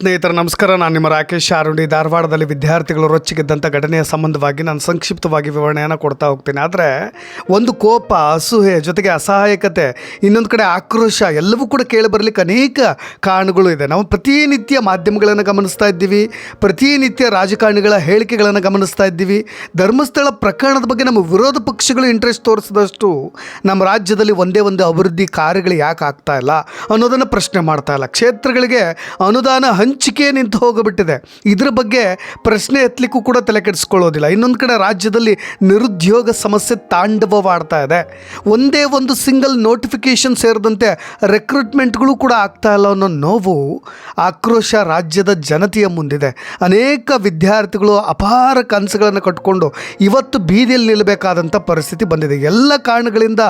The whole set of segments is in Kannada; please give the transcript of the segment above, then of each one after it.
ಸ್ನೇಹಿತರ, ನಮಸ್ಕಾರ. ನಾನು ನಿಮ್ಮ ರಾಕೇಶ್ ಆರುಂಡಿ. ಧಾರವಾಡದಲ್ಲಿ ವಿದ್ಯಾರ್ಥಿಗಳು ರೊಚ್ಚಿಗೆದ್ದಂಥ ಘಟನೆಯ ಸಂಬಂಧವಾಗಿ ನಾನು ಸಂಕ್ಷಿಪ್ತವಾಗಿ ವಿವರಣೆಯನ್ನು ಕೊಡ್ತಾ ಹೋಗ್ತೀನಿ. ಆದರೆ, ಒಂದು ಕೋಪ ಅಸೂಹೆ ಜೊತೆಗೆ ಅಸಹಾಯಕತೆ, ಇನ್ನೊಂದು ಕಡೆ ಆಕ್ರೋಶ, ಎಲ್ಲವೂ ಕೂಡ ಕೇಳಿ ಬರಲಿಕ್ಕೆ ಅನೇಕ ಕಾರಣಗಳು ಇದೆ. ನಾವು ಪ್ರತಿನಿತ್ಯ ಮಾಧ್ಯಮಗಳನ್ನು ಗಮನಿಸ್ತಾ ಇದ್ದೀವಿ. ಪ್ರತಿನಿತ್ಯ ರಾಜಕಾರಣಿಗಳ ಹೇಳಿಕೆಗಳನ್ನು ಗಮನಿಸ್ತಾ ಇದ್ದೀವಿ. ಧರ್ಮಸ್ಥಳ ಪ್ರಕರಣದ ಬಗ್ಗೆ ನಮ್ಮ ವಿರೋಧ ಪಕ್ಷಗಳು ಇಂಟ್ರೆಸ್ಟ್ ತೋರಿಸಿದಷ್ಟು ನಮ್ಮ ರಾಜ್ಯದಲ್ಲಿ ಒಂದೇ ಒಂದು ಅಭಿವೃದ್ಧಿ ಕಾರ್ಯಗಳು ಯಾಕೆ ಆಗ್ತಾ ಇಲ್ಲ ಅನ್ನೋದನ್ನು ಪ್ರಶ್ನೆ ಮಾಡ್ತಾ ಇಲ್ಲ. ಕ್ಷೇತ್ರಗಳಿಗೆ ಅನುದಾನ ಹಂಚಿಕೆ ನಿಂತು ಹೋಗಿಬಿಟ್ಟಿದೆ. ಇದ್ರ ಬಗ್ಗೆ ಪ್ರಶ್ನೆ ಎತ್ತಲಿಕ್ಕೂ ಕೂಡ ತಲೆ ಕೆಡಿಸ್ಕೊಳ್ಳೋದಿಲ್ಲ. ಇನ್ನೊಂದು ಕಡೆ ರಾಜ್ಯದಲ್ಲಿ ನಿರುದ್ಯೋಗ ಸಮಸ್ಯೆ ತಾಂಡವವಾಡ್ತಾ ಇದೆ. ಒಂದೇ ಒಂದು ಸಿಂಗಲ್ ನೋಟಿಫಿಕೇಶನ್ ಸೇರಿದಂತೆ ರೆಕ್ರೂಟ್ಮೆಂಟ್ಗಳು ಕೂಡ ಆಗ್ತಾ ಇಲ್ಲ ಅನ್ನೋ ನೋವು ಆಕ್ರೋಶ ರಾಜ್ಯದ ಜನತೆಯ ಮುಂದಿದೆ. ಅನೇಕ ವಿದ್ಯಾರ್ಥಿಗಳು ಅಪಾರ ಕನಸುಗಳನ್ನು ಕಟ್ಕೊಂಡು ಇವತ್ತು ಬೀದಿಯಲ್ಲಿ ನಿಲ್ಲಬೇಕಾದಂಥ ಪರಿಸ್ಥಿತಿ ಬಂದಿದೆ. ಎಲ್ಲ ಕಾರಣಗಳಿಂದ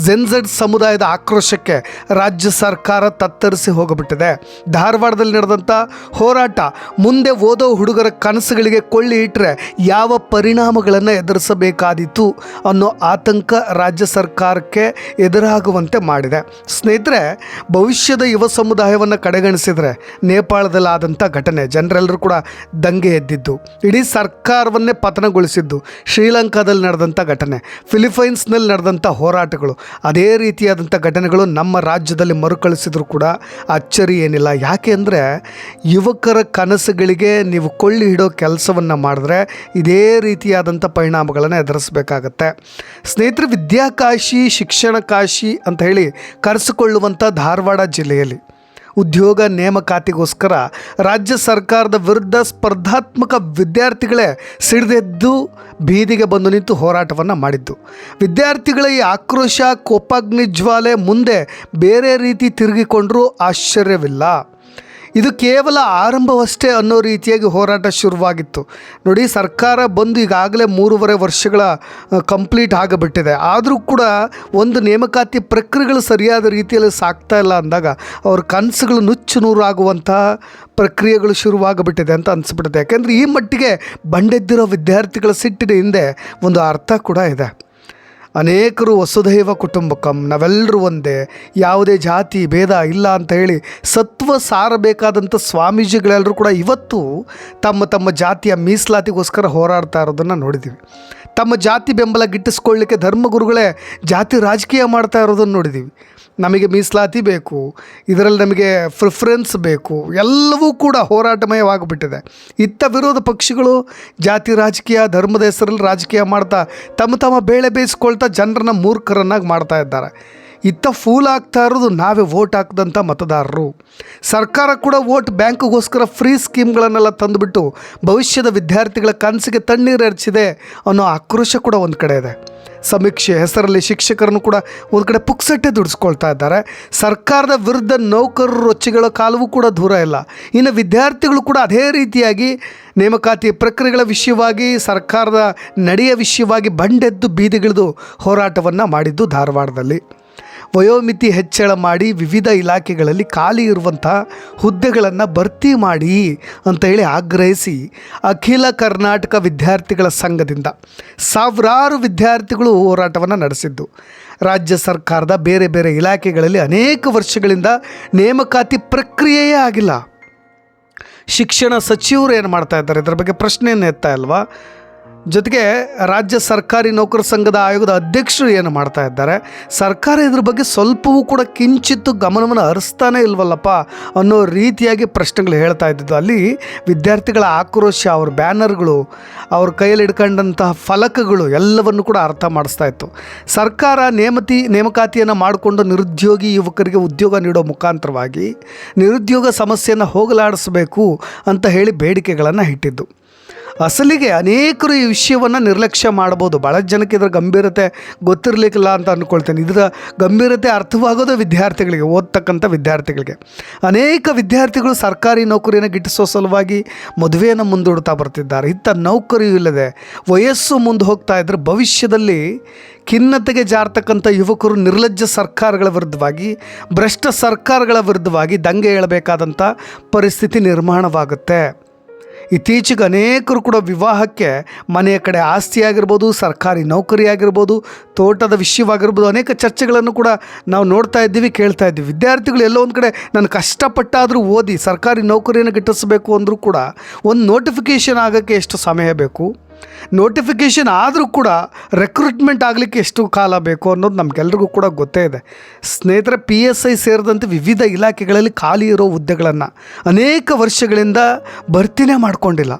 ಜೆನ್ಝೆಡ್ ಸಮುದಾಯದ ಆಕ್ರೋಶಕ್ಕೆ ರಾಜ್ಯ ಸರ್ಕಾರ ತತ್ತರಿಸಿ ಹೋಗಿಬಿಟ್ಟಿದೆ. ಧಾರವಾಡದಲ್ಲಿ ನಡೆದಂಥ ಹೋರಾಟ. ಮುಂದೆ ಓದೋ ಹುಡುಗರ ಕನಸುಗಳಿಗೆ ಕೊಳ್ಳಿ ಇಟ್ಟರೆ ಯಾವ ಪರಿಣಾಮಗಳನ್ನು ಎದುರಿಸಬೇಕಾದೀತು ಅನ್ನೋ ಆತಂಕ ರಾಜ್ಯ ಸರ್ಕಾರಕ್ಕೆ ಎದುರಾಗುವಂತೆ ಮಾಡಿದೆ. ಸ್ನೇಹಿತರೆ, ಭವಿಷ್ಯದ ಯುವ ಸಮುದಾಯವನ್ನು ಕಡೆಗಣಿಸಿದರೆ ನೇಪಾಳದಲ್ಲಿ ಆದಂಥ ಘಟನೆ ಜನರೆಲ್ಲರೂ ಕೂಡ ದಂಗೆ ಎದ್ದಿದ್ದು. ಇಡೀ ಸರ್ಕಾರವನ್ನೇ ಪತನಗೊಳಿಸಿದ್ದು ಶ್ರೀಲಂಕಾದಲ್ಲಿ ನಡೆದಂಥ ಘಟನೆ, ಫಿಲಿಪೈನ್ಸ್ನಲ್ಲಿ ನಡೆದಂಥ ಹೋರಾಟಗಳು. ಅದೇ ರೀತಿಯಾದಂಥ ಘಟನೆಗಳು ನಮ್ಮ ರಾಜ್ಯದಲ್ಲಿ ಮರುಕಳಿಸಿದರೂ ಕೂಡ ಅಚ್ಚರಿ ಏನಿಲ್ಲ. ಯಾಕೆ ಅಂದರೆ ಯುವಕರ ಕನಸುಗಳಿಗೆ ನೀವು ಕೊಳ್ಳಿ ಹಿಡೋ ಕೆಲಸವನ್ನು ಮಾಡಿದ್ರೆ ಇದೇ ರೀತಿಯಾದಂಥ ಪರಿಣಾಮಗಳನ್ನು ಎದುರಿಸಬೇಕಾಗತ್ತೆ. ಸ್ನೇಹಿತರು, ವಿದ್ಯಾಕಾಶಿ ಶಿಕ್ಷಣ ಕಾಶಿ ಅಂತ ಹೇಳಿ ಕರೆಸಿಕೊಳ್ಳುವಂಥ ಧಾರವಾಡ ಜಿಲ್ಲೆಯಲ್ಲಿ ಉದ್ಯೋಗ ನೇಮಕಾತಿಗೋಸ್ಕರ ರಾಜ್ಯ ಸರ್ಕಾರದ ವಿರುದ್ಧ ಸ್ಪರ್ಧಾತ್ಮಕ ವಿದ್ಯಾರ್ಥಿಗಳೇ ಸಿಡಿದೆದ್ದು ಬೀದಿಗೆ ಬಂದು ನಿಂತು ಹೋರಾಟವನ್ನು ಮಾಡಿದ್ದು. ವಿದ್ಯಾರ್ಥಿಗಳ ಈ ಆಕ್ರೋಶ ಕೋಪಾಗ್ನಿ ಜ್ವಾಲೆ ಮುಂದೆ ಬೇರೆ ರೀತಿ ತಿರುಗಿಕೊಂಡರೂ ಆಶ್ಚರ್ಯವಿಲ್ಲ. ಇದು ಕೇವಲ ಆರಂಭವಷ್ಟೇ ಅನ್ನೋ ರೀತಿಯಾಗಿ ಹೋರಾಟ ಶುರುವಾಗಿತ್ತು. ನೋಡಿ, ಸರ್ಕಾರ ಬಂದು ಈಗಾಗಲೇ ಮೂರುವರೆ ವರ್ಷಗಳ ಕಂಪ್ಲೀಟ್ ಆಗಿಬಿಟ್ಟಿದೆ. ಆದರೂ ಕೂಡ ಒಂದು ನೇಮಕಾತಿ ಪ್ರಕ್ರಿಯೆಗಳು ಸರಿಯಾದ ರೀತಿಯಲ್ಲಿ ಸಾಗ್ತಾ ಇಲ್ಲ ಅಂದಾಗ ಅವ್ರ ಕನಸುಗಳು ನುಚ್ಚು ನೂರಾಗುವಂತಹ ಪ್ರಕ್ರಿಯೆಗಳು ಶುರುವಾಗಬಿಟ್ಟಿದೆ ಅಂತ ಅನಿಸ್ಬಿಟ್ಟಿದೆ ಯಾಕೆಂದರೆ ಈ ಮಟ್ಟಿಗೆ ಬಂಡೆದ್ದಿರೋ ವಿದ್ಯಾರ್ಥಿಗಳ ಸಿಟ್ಟಿನ ಹಿಂದೆ ಒಂದು ಅರ್ಥ ಕೂಡ ಇದೆ. ಅನೇಕರು ವಸುದೈವ ಕುಟುಂಬಕಂ ನಾವೆಲ್ಲರೂ ಒಂದೇ, ಯಾವುದೇ ಜಾತಿ, ಭೇದ ಇಲ್ಲ ಅಂತ ಹೇಳಿ ಸತ್ವ ಸಾರಬೇಕಾದಂಥ ಸ್ವಾಮೀಜಿಗಳೆಲ್ಲರೂ ಕೂಡ ಇವತ್ತು ತಮ್ಮ ತಮ್ಮ ಜಾತಿಯ ಮೀಸಲಾತಿಗೋಸ್ಕರ ಹೋರಾಡ್ತಾ ಇರೋದನ್ನು ನೋಡಿದ್ದೀವಿ. ತಮ್ಮ ಜಾತಿ ಬೆಂಬಲ ಗಿಟ್ಟಿಸ್ಕೊಳ್ಳಿಕ್ಕೆ ಧರ್ಮಗುರುಗಳೇ ಜಾತಿ ರಾಜಕೀಯ ಮಾಡ್ತಾ ಇರೋದನ್ನು ನೋಡಿದ್ದೀವಿ. ನಮಗೆ ಮೀಸಲಾತಿ ಬೇಕು, ಇದರಲ್ಲಿ ನಮಗೆ ಪ್ರಿಫರೆನ್ಸ್ ಬೇಕು, ಎಲ್ಲವೂ ಕೂಡ ಹೋರಾಟಮಯವಾಗಿಬಿಟ್ಟಿದೆ. ಇತ್ತ ವಿರೋಧ ಪಕ್ಷಗಳು ಜಾತಿ, ರಾಜಕೀಯ, ಧರ್ಮದ ಹೆಸರಲ್ಲಿ ರಾಜಕೀಯ ಮಾಡ್ತಾ ತಮ್ಮ ತಮ್ಮ ಬೇಳೆ ಬೇಯಿಸ್ಕೊಳ್ತಾ ಜನರನ್ನ ಮೂರ್ಖರನ್ನಾಗಿ ಮಾಡ್ತಾ ಇದ್ದಾರೆ. ಇತ್ತ ಫೂಲ್ ಆಗ್ತಾ ಇರೋದು ನಾವೇ ವೋಟ್ ಹಾಕಿದಂಥ ಮತದಾರರು. ಸರ್ಕಾರ ಕೂಡ ವೋಟ್ ಬ್ಯಾಂಕ್ಗೋಸ್ಕರ ಫ್ರೀ ಸ್ಕೀಮ್ಗಳನ್ನೆಲ್ಲ ತಂದುಬಿಟ್ಟು ಭವಿಷ್ಯದ ವಿದ್ಯಾರ್ಥಿಗಳ ಕನಸಿಗೆ ತಣ್ಣೀರು ಎರಚಿದೆ ಅನ್ನೋ ಆಕ್ರೋಶ ಕೂಡ ಒಂದು ಕಡೆ ಇದೆ. ಸಮೀಕ್ಷೆ ಹೆಸರಲ್ಲಿ ಶಿಕ್ಷಕರನ್ನು ಕೂಡ ಒಂದು ಕಡೆ ಪುಕ್ಸಟ್ಟೆ ದುಡಿಸ್ಕೊಳ್ತಾ ಇದ್ದಾರೆ. ಸರ್ಕಾರದ ವಿರುದ್ಧ ನೌಕರರು ರೊಚ್ಚಿಗಳ ಕಾಲವೂ ಕೂಡ ದೂರ ಇಲ್ಲ. ಇನ್ನು ವಿದ್ಯಾರ್ಥಿಗಳು ಕೂಡ ಅದೇ ರೀತಿಯಾಗಿ ನೇಮಕಾತಿ ಪ್ರಕ್ರಿಯೆಗಳ ವಿಷಯವಾಗಿ, ಸರ್ಕಾರದ ನಡೆಯ ವಿಷಯವಾಗಿ ಬಂಡೆದ್ದು ಬೀದಿಗಿಳಿದು ಹೋರಾಟವನ್ನು ಮಾಡಿದ್ದು ಧಾರವಾಡದಲ್ಲಿ. ವಯೋಮಿತಿ ಹೆಚ್ಚಳ ಮಾಡಿ ವಿವಿಧ ಇಲಾಖೆಗಳಲ್ಲಿ ಖಾಲಿ ಇರುವಂಥ ಹುದ್ದೆಗಳನ್ನು ಭರ್ತಿ ಮಾಡಿ ಅಂತ ಹೇಳಿ ಆಗ್ರಹಿಸಿ ಅಖಿಲ ಕರ್ನಾಟಕ ವಿದ್ಯಾರ್ಥಿಗಳ ಸಂಘದಿಂದ ಸಾವಿರಾರು ವಿದ್ಯಾರ್ಥಿಗಳು ಹೋರಾಟವನ್ನು ನಡೆಸಿದ್ದು. ರಾಜ್ಯ ಸರ್ಕಾರದ ಬೇರೆ ಬೇರೆ ಇಲಾಖೆಗಳಲ್ಲಿ ಅನೇಕ ವರ್ಷಗಳಿಂದ ನೇಮಕಾತಿ ಪ್ರಕ್ರಿಯೆಯೇ ಆಗಿಲ್ಲ. ಶಿಕ್ಷಣ ಸಚಿವರು ಏನು ಮಾಡ್ತಾ ಇದ್ದಾರೆ? ಇದರ ಬಗ್ಗೆ ಪ್ರಶ್ನೆಯನ್ನು ಎತ್ತಾ ಇಲ್ವಾ? ಜೊತೆಗೆ ರಾಜ್ಯ ಸರ್ಕಾರಿ ನೌಕರ ಸಂಘದ ಆಯೋಗದ ಅಧ್ಯಕ್ಷರು ಏನು ಮಾಡ್ತಾ ಇದ್ದಾರೆ? ಸರ್ಕಾರ ಇದ್ರ ಬಗ್ಗೆ ಸ್ವಲ್ಪವೂ ಕೂಡ ಕಿಂಚಿತ್ತು ಗಮನವನ್ನು ಹರಿಸ್ತಾನೆ ಇಲ್ವಲ್ಲಪ್ಪ ಅನ್ನೋ ರೀತಿಯಾಗಿ ಪ್ರಶ್ನೆಗಳು ಹೇಳ್ತಾ ಇದ್ದಿದ್ದು. ಅಲ್ಲಿ ವಿದ್ಯಾರ್ಥಿಗಳ ಆಕ್ರೋಶ, ಅವ್ರ ಬ್ಯಾನರ್ಗಳು, ಅವ್ರ ಕೈಯಲ್ಲಿ ಹಿಡ್ಕೊಂಡಂತಹ ಫಲಕಗಳು ಎಲ್ಲವನ್ನು ಕೂಡ ಅರ್ಥ ಮಾಡಿಸ್ತಾ ಇತ್ತು. ಸರ್ಕಾರ ನೇಮತಿ, ನೇಮಕಾತಿಯನ್ನು ಮಾಡಿಕೊಂಡು ನಿರುದ್ಯೋಗಿ ಯುವಕರಿಗೆ ಉದ್ಯೋಗ ನೀಡೋ ಮುಖಾಂತರವಾಗಿ ನಿರುದ್ಯೋಗ ಸಮಸ್ಯೆಯನ್ನು ಹೋಗಲಾಡಿಸಬೇಕು ಅಂತ ಹೇಳಿ ಬೇಡಿಕೆಗಳನ್ನು ಇಟ್ಟಿದ್ದು. ಅಸಲಿಗೆ ಅನೇಕರು ಈ ವಿಷಯವನ್ನು ನಿರ್ಲಕ್ಷ್ಯ ಮಾಡ್ಬೋದು ಭಾಳ ಜನಕ್ಕೆ ಇದರ ಗಂಭೀರತೆ ಗೊತ್ತಿರಲಿಕ್ಕಿಲ್ಲ ಅಂತ ಅಂದ್ಕೊಳ್ತೇನೆ ಇದರ ಗಂಭೀರತೆ ಅರ್ಥವಾಗೋದು ವಿದ್ಯಾರ್ಥಿಗಳಿಗೆ, ಓದ್ತಕ್ಕಂಥ ವಿದ್ಯಾರ್ಥಿಗಳಿಗೆ. ಅನೇಕ ವಿದ್ಯಾರ್ಥಿಗಳು ಸರ್ಕಾರಿ ನೌಕರಿಯನ್ನು ಗಿಟ್ಟಿಸೋ ಸಲುವಾಗಿ ಮದುವೆಯನ್ನು ಮುಂದೂಡ್ತಾ ಬರ್ತಿದ್ದಾರೆ. ಇತ್ತ ನೌಕರಿಯೂ ಇಲ್ಲದೆ ವಯಸ್ಸು ಮುಂದೆ ಹೋಗ್ತಾ ಇದ್ದರೆ ಭವಿಷ್ಯದಲ್ಲಿ ಖಿನ್ನತೆಗೆ ಜಾರ್ತಕ್ಕಂಥ ಯುವಕರು ನಿರ್ಲಜ್ಜ ಸರ್ಕಾರಗಳ ವಿರುದ್ಧವಾಗಿ, ಭ್ರಷ್ಟ ಸರ್ಕಾರಗಳ ವಿರುದ್ಧವಾಗಿ ದಂಗೆ ಏಳಬೇಕಾದಂಥ ಪರಿಸ್ಥಿತಿ ನಿರ್ಮಾಣವಾಗುತ್ತೆ. ಇತ್ತೀಚೆಗೆ ಅನೇಕರು ಕೂಡ ವಿವಾಹಕ್ಕೆ ಮನೆಯ ಕಡೆ ಆಸ್ತಿ ಆಗಿರ್ಬೋದು ಸರ್ಕಾರಿ ನೌಕರಿ ಆಗಿರ್ಬೋದು ತೋಟದ ವಿಷಯವಾಗಿರ್ಬೋದು, ಅನೇಕ ಚರ್ಚೆಗಳನ್ನು ಕೂಡ ನಾವು ನೋಡ್ತಾ ಇದ್ದೀವಿ, ಕೇಳ್ತಾ ಇದ್ದೀವಿ. ವಿದ್ಯಾರ್ಥಿಗಳು ಎಲ್ಲೋ ಒಂದು ಕಡೆ ನಾನು ಕಷ್ಟಪಟ್ಟಾದರೂ ಓದಿ ಸರ್ಕಾರಿ ನೌಕರಿಯನ್ನು ಗಿಟ್ಟಿಸಬೇಕು ಅಂದರೂ ಕೂಡ ಒಂದು ನೋಟಿಫಿಕೇಷನ್ ಆಗೋಕ್ಕೆ ಎಷ್ಟು ಸಮಯ ಬೇಕು? ನೋಟಿಫಿಕೇಷನ್ ಆದರೂ ಕೂಡ ರೆಕ್ರೂಟ್ಮೆಂಟ್ ಆಗಲಿಕ್ಕೆ ಎಷ್ಟು ಕಾಲ ಬೇಕು ಅನ್ನೋದು ನಮಗೆಲ್ರಿಗೂ ಕೂಡ ಗೊತ್ತೇ ಇದೆ. ಸ್ನೇಹಿತರೆ ಪಿ ಎಸ್ ಐ ಸೇರಿದಂತೆ ವಿವಿಧ ಇಲಾಖೆಗಳಲ್ಲಿ ಖಾಲಿ ಇರೋ ಹುದ್ದೆಗಳನ್ನು ಅನೇಕ ವರ್ಷಗಳಿಂದ ಭರ್ತಿನೇ ಮಾಡಿಕೊಂಡಿಲ್ಲ.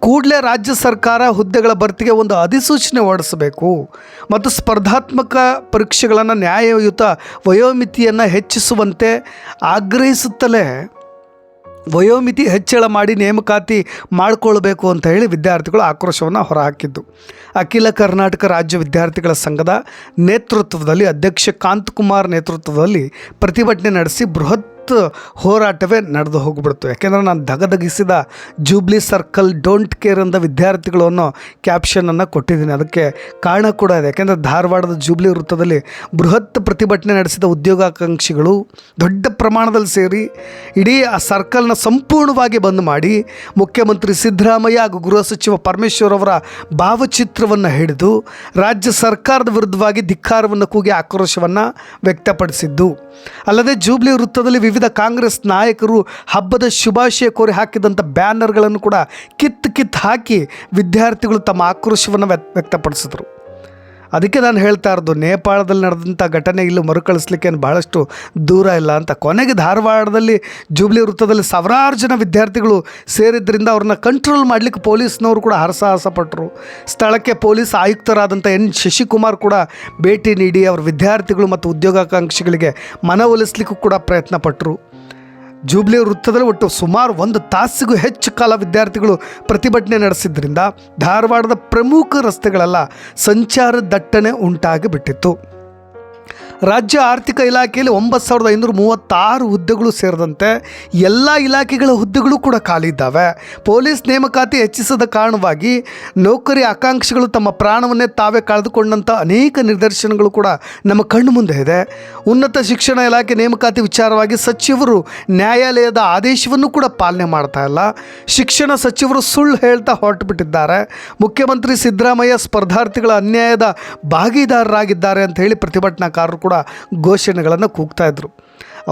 ಕೂಡಲೇ ರಾಜ್ಯ ಸರ್ಕಾರ ಹುದ್ದೆಗಳ ಭರ್ತಿಗೆ ಒಂದು ಅಧಿಸೂಚನೆ ಹೊರಡಿಸಬೇಕು. ಮತ್ತು ಸ್ಪರ್ಧಾತ್ಮಕ ಪರೀಕ್ಷೆಗಳನ್ನು ನ್ಯಾಯಯುತ ವಯೋಮಿತಿಯನ್ನು ಹೆಚ್ಚಿಸುವಂತೆ ಆಗ್ರಹಿಸುತ್ತಲೇ ವಯೋಮಿತಿ ಹೆಚ್ಚಳ ಮಾಡಿ ನೇಮಕಾತಿ ಮಾಡಿಕೊಳ್ಬೇಕು ಅಂತ ಹೇಳಿ ವಿದ್ಯಾರ್ಥಿಗಳು ಆಕ್ರೋಶವನ್ನು ಹೊರಹಾಕಿದ್ದು. ಅಖಿಲ ಕರ್ನಾಟಕ ರಾಜ್ಯ ವಿದ್ಯಾರ್ಥಿಗಳ ಸಂಘದ ನೇತೃತ್ವದಲ್ಲಿ ಅಧ್ಯಕ್ಷ ಕಾಂತಕುಮಾರ್ ನೇತೃತ್ವದಲ್ಲಿ ಪ್ರತಿಭಟನೆ ನಡೆಸಿ ಬೃಹತ್ ಹೋರಾಟವೇ ನಡೆದು ಹೋಗ್ಬಿಡ್ತು. ಯಾಕೆಂದರೆ ನಾನು ದಗದಗಿಸಿದ ಜೂಬ್ಲಿ ಸರ್ಕಲ್ ಡೋಂಟ್ ಕೇರ್ ಅಂತ ವಿದ್ಯಾರ್ಥಿಗಳು ಅನ್ನೋ ಕ್ಯಾಪ್ಷನನ್ನು ಕೊಟ್ಟಿದ್ದೀನಿ. ಅದಕ್ಕೆ ಕಾರಣ ಕೂಡ ಇದೆ. ಯಾಕೆಂದರೆ ಧಾರವಾಡದ ಜೂಬ್ಲಿ ವೃತ್ತದಲ್ಲಿ ಬೃಹತ್ ಪ್ರತಿಭಟನೆ ನಡೆಸಿದ ಉದ್ಯೋಗಾಕಾಂಕ್ಷಿಗಳು ದೊಡ್ಡ ಪ್ರಮಾಣದಲ್ಲಿ ಸೇರಿ ಇಡೀ ಆ ಸರ್ಕಲ್ನ ಸಂಪೂರ್ಣವಾಗಿ ಬಂದ್ ಮಾಡಿ ಮುಖ್ಯಮಂತ್ರಿ ಸಿದ್ದರಾಮಯ್ಯ ಹಾಗೂ ಗೃಹ ಸಚಿವ ಪರಮೇಶ್ವರ್ ಅವರ ಭಾವಚಿತ್ರವನ್ನು ಹಿಡಿದು ರಾಜ್ಯ ಸರ್ಕಾರದ ವಿರುದ್ಧವಾಗಿ ಧಿಕ್ಕಾರವನ್ನು ಕೂಗಿ ಆಕ್ರೋಶವನ್ನು ವ್ಯಕ್ತಪಡಿಸಿದ್ದು. ಅಲ್ಲದೆ ಜೂಬ್ಲಿ ವೃತ್ತದಲ್ಲಿ ವಿವಿಧ ಕಾಂಗ್ರೆಸ್ ನಾಯಕರು ಹಬ್ಬದ ಶುಭಾಶಯ ಕೋರಿ ಹಾಕಿದಂಥ ಬ್ಯಾನರ್ಗಳನ್ನು ಕೂಡ ಕಿತ್ತು ಕಿತ್ತು ಹಾಕಿ ವಿದ್ಯಾರ್ಥಿಗಳು ತಮ್ಮ ಆಕ್ರೋಶವನ್ನು ವ್ಯಕ್ತ ವ್ಯಕ್ತಪಡಿಸಿದರು. ಅದಕ್ಕೆ ನಾನು ಹೇಳ್ತಾ ಇರೋದು, ನೇಪಾಳದಲ್ಲಿ ನಡೆದಂಥ ಘಟನೆ ಇಲ್ಲಿ ಮರುಕಳಿಸ್ಲಿಕ್ಕೆ ಭಾಳಷ್ಟು ದೂರ ಇಲ್ಲ ಅಂತ. ಕೊನೆಗೆ ಧಾರವಾಡದಲ್ಲಿ ಜೂಬ್ಲಿ ವೃತ್ತದಲ್ಲಿ ಸಾವಿರಾರು ಜನ ವಿದ್ಯಾರ್ಥಿಗಳು ಸೇರಿದ್ದರಿಂದ ಅವ್ರನ್ನ ಕಂಟ್ರೋಲ್ ಮಾಡಲಿಕ್ಕೆ ಪೊಲೀಸ್ನವರು ಕೂಡ ಹರಸಾಹಸ ಪಟ್ಟರು ಸ್ಥಳಕ್ಕೆ ಪೊಲೀಸ್ ಆಯುಕ್ತರಾದಂಥ ಎನ್ ಶಶಿಕುಮಾರ್ ಕೂಡ ಭೇಟಿ ನೀಡಿ ಅವ್ರ ವಿದ್ಯಾರ್ಥಿಗಳು ಮತ್ತು ಉದ್ಯೋಗಾಕಾಂಕ್ಷಿಗಳಿಗೆ ಮನವೊಲಿಸ್ಲಿಕ್ಕೂ ಕೂಡ ಪ್ರಯತ್ನ ಪಟ್ಟರು ಜೂಬ್ಲಿ ವೃತ್ತದಲ್ಲಿ ಒಟ್ಟು ಸುಮಾರು ಒಂದು ತಾಸಿಗೂ ಹೆಚ್ಚು ಕಾಲ ವಿದ್ಯಾರ್ಥಿಗಳು ಪ್ರತಿಭಟನೆ ನಡೆಸಿದ್ದರಿಂದ ಧಾರವಾಡದ ಪ್ರಮುಖ ರಸ್ತೆಗಳೆಲ್ಲ, ಸಂಚಾರ ದಟ್ಟಣೆ ಉಂಟಾಗಿ ಬಿಟ್ಟಿತ್ತು ರಾಜ್ಯ ಆರ್ಥಿಕ ಇಲಾಖೆಯಲ್ಲಿ ಒಂಬತ್ತು ಸಾವಿರದ ಐನೂರ ಮೂವತ್ತಾರು ಹುದ್ದೆಗಳು ಸೇರಿದಂತೆ ಎಲ್ಲ ಇಲಾಖೆಗಳ ಹುದ್ದೆಗಳು ಕೂಡ ಖಾಲಿ ಇದ್ದಾವೆ. ಪೊಲೀಸ್ ನೇಮಕಾತಿ ಹೆಚ್ಚಿಸದ ಕಾರಣವಾಗಿ ನೌಕರಿ ಆಕಾಂಕ್ಷಿಗಳು ತಮ್ಮ ಪ್ರಾಣವನ್ನೇ ತಾವೇ ಕಳೆದುಕೊಂಡಂಥ ಅನೇಕ ನಿದರ್ಶನಗಳು ಕೂಡ ನಮ್ಮ ಕಣ್ಣು ಮುಂದೆ ಇದೆ. ಉನ್ನತ ಶಿಕ್ಷಣ ಇಲಾಖೆ ನೇಮಕಾತಿ ವಿಚಾರವಾಗಿ ಸಚಿವರು ನ್ಯಾಯಾಲಯದ ಆದೇಶವನ್ನು ಕೂಡ ಪಾಲನೆ ಮಾಡ್ತಾ ಇಲ್ಲ. ಶಿಕ್ಷಣ ಸಚಿವರು ಸುಳ್ಳು ಹೇಳ್ತಾ ಹೊರಟುಬಿಟ್ಟಿದ್ದಾರೆ. ಮುಖ್ಯಮಂತ್ರಿ ಸಿದ್ದರಾಮಯ್ಯ ಸ್ಪರ್ಧಾರ್ಥಿಗಳ ಅನ್ಯಾಯದ ಭಾಗಿದಾರರಾಗಿದ್ದಾರೆ ಅಂತ ಹೇಳಿ ಪ್ರತಿಭಟನಾಕಾರರು ಕೂಡ ಘೋಷಣೆಗಳನ್ನು ಕೂಗ್ತಾ ಇದ್ರು.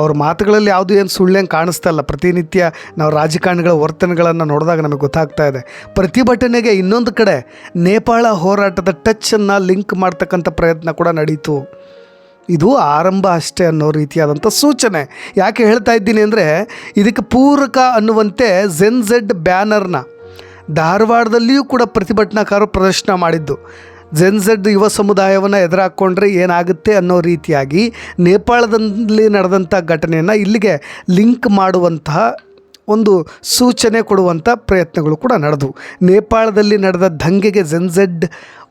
ಅವ್ರ ಮಾತುಗಳಲ್ಲಿ ಯಾವುದು ಏನು ಸುಳ್ಳೇನು ಕಾಣಿಸ್ತಾ ಇಲ್ಲ. ಪ್ರತಿನಿತ್ಯ ನಾವು ರಾಜಕಾರಣಿಗಳ ವರ್ತನೆಗಳನ್ನು ನೋಡಿದಾಗ ನಮಗೆ ಗೊತ್ತಾಗ್ತಾ ಇದೆ. ಪ್ರತಿಭಟನೆಗೆ ಇನ್ನೊಂದು ಕಡೆ ನೇಪಾಳ ಹೋರಾಟದ ಟಚ್ಚನ್ನು ಲಿಂಕ್ ಮಾಡ್ತಕ್ಕಂಥ ಪ್ರಯತ್ನ ಕೂಡ ನಡೀತು. ಇದು ಆರಂಭ ಅಷ್ಟೇ ಅನ್ನೋ ರೀತಿಯಾದಂಥ ಸೂಚನೆ. ಯಾಕೆ ಹೇಳ್ತಾ ಇದ್ದೀನಿ ಅಂದರೆ ಇದಕ್ಕೆ ಪೂರಕ ಅನ್ನುವಂತೆ ಝೆನ್ ಝೆಡ್ ಬ್ಯಾನರ್ನ ಧಾರವಾಡದಲ್ಲಿಯೂ ಕೂಡ ಪ್ರತಿಭಟನಾಕಾರರು ಪ್ರದರ್ಶನ ಮಾಡಿದ್ದು. ಝೆನ್ ಝೆಡ್ ಯುವ ಸಮುದಾಯವನ್ನು ಎದುರಾಕ್ಕೊಂಡ್ರೆ ಏನಾಗುತ್ತೆ ಅನ್ನೋ ರೀತಿಯಾಗಿ ನೇಪಾಳದಲ್ಲಿ ನಡೆದಂಥ ಘಟನೆಯನ್ನು ಇಲ್ಲಿಗೆ ಲಿಂಕ್ ಮಾಡುವಂತಹ ಒಂದು ಸೂಚನೆ ಕೊಡುವಂಥ ಪ್ರಯತ್ನಗಳು ಕೂಡ ನಡೆದವು. ನೇಪಾಳದಲ್ಲಿ ನಡೆದ ದಂಗೆಗೆ ಝೆನ್ಝೆಡ್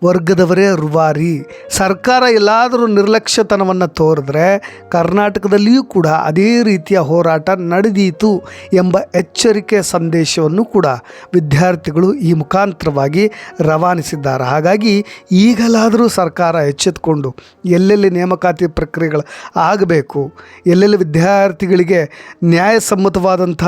ವರ್ಗದವರೇ ರುವಾರಿ. ಸರ್ಕಾರ ಎಲ್ಲಾದರೂ ನಿರ್ಲಕ್ಷ್ಯತನವನ್ನು ತೋರಿದ್ರೆ ಕರ್ನಾಟಕದಲ್ಲಿಯೂ ಕೂಡ ಅದೇ ರೀತಿಯ ಹೋರಾಟ ನಡೆದೀತು ಎಂಬ ಎಚ್ಚರಿಕೆ ಸಂದೇಶವನ್ನು ಕೂಡ ವಿದ್ಯಾರ್ಥಿಗಳು ಈ ಮುಖಾಂತರವಾಗಿ ರವಾನಿಸಿದ್ದಾರೆ. ಹಾಗಾಗಿ ಈಗಲಾದರೂ ಸರ್ಕಾರ ಎಚ್ಚೆತ್ತುಕೊಂಡು ಎಲ್ಲೆಲ್ಲಿ ನೇಮಕಾತಿ ಪ್ರಕ್ರಿಯೆಗಳು ಆಗಬೇಕು, ಎಲ್ಲೆಲ್ಲಿ ವಿದ್ಯಾರ್ಥಿಗಳಿಗೆ ನ್ಯಾಯಸಮ್ಮತವಾದಂಥ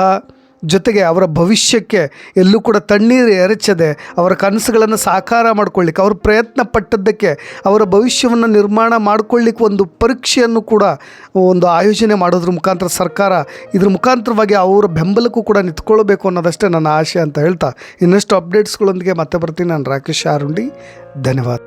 ಜೊತೆಗೆ ಅವರ ಭವಿಷ್ಯಕ್ಕೆ ಎಲ್ಲೂ ಕೂಡ ತಣ್ಣೀರು ಎರಚದೆ ಅವರ ಕನಸುಗಳನ್ನು ಸಾಕಾರ ಮಾಡ್ಕೊಳ್ಳಿಕ್ಕೆ, ಅವರು ಪ್ರಯತ್ನ ಪಟ್ಟದ್ದಕ್ಕೆ, ಅವರ ಭವಿಷ್ಯವನ್ನು ನಿರ್ಮಾಣ ಮಾಡಿಕೊಳ್ಳಿಕ್ಕೆ ಒಂದು ಪರೀಕ್ಷೆಯನ್ನು ಕೂಡ ಒಂದು ಆಯೋಜನೆ ಮಾಡೋದ್ರ ಮುಖಾಂತರ ಸರ್ಕಾರ ಇದ್ರ ಮುಖಾಂತರವಾಗಿ ಅವರ ಬೆಂಬಲಕ್ಕೂ ಕೂಡ ನಿಂತ್ಕೊಳ್ಬೇಕು ಅನ್ನೋದಷ್ಟೇ ನನ್ನ ಆಶೆ ಅಂತ ಹೇಳ್ತಾ ಇನ್ನಷ್ಟು ಅಪ್ಡೇಟ್ಸ್ಗಳೊಂದಿಗೆ ಮತ್ತೆ ಬರ್ತೀನಿ. ನಾನು ರಾಕೇಶ್ ಆರುಂಡಿ. ಧನ್ಯವಾದ.